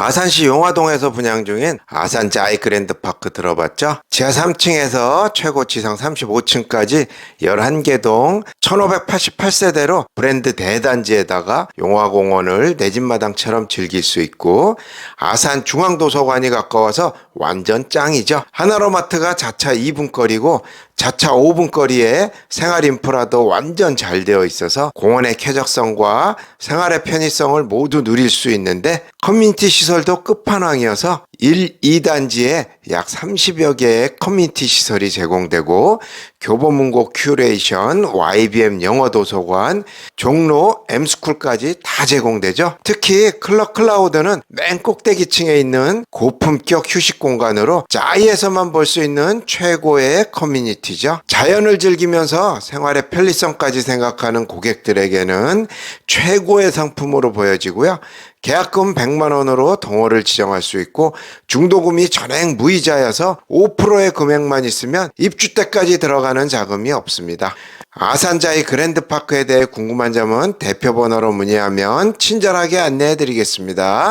아산시 용화동에서 분양 중인 아산 자이 그랜드 파크 들어봤죠? 지하 3층에서 최고 지상 35층까지 11개 동 1588세대로 브랜드 대단지에다가 용화공원을 내 집마당처럼 즐길 수 있고 아산 중앙도서관이 가까워서 완전 짱이죠. 하나로마트가 자차 2분 거리고 자차 5분 거리에 생활 인프라도 완전 잘 되어 있어서 공원의 쾌적성과 생활의 편의성을 모두 누릴 수 있는데 커뮤니티 시설도 끝판왕이어서 1, 2단지에 약 30여 개의 커뮤니티 시설이 제공되고 교보문고 큐레이션, YBM 영어도서관, 종로, M스쿨까지 다 제공되죠. 특히 클럽 클라우드는 맨 꼭대기층에 있는 고품격 휴식 공간으로 짜이에서만 볼 수 있는 최고의 커뮤니티죠. 자연을 즐기면서 생활의 편리성까지 생각하는 고객들에게는 최고의 상품으로 보여지고요. 계약금 100만 원으로 동호를 지정할 수 있고 중도금이 전액 무이자여서 5%의 금액만 있으면 입주 때까지 들어가는 자금이 없습니다. 아산자이 그랜드파크에 대해 궁금한 점은 대표 번호로 문의하면 친절하게 안내해 드리겠습니다.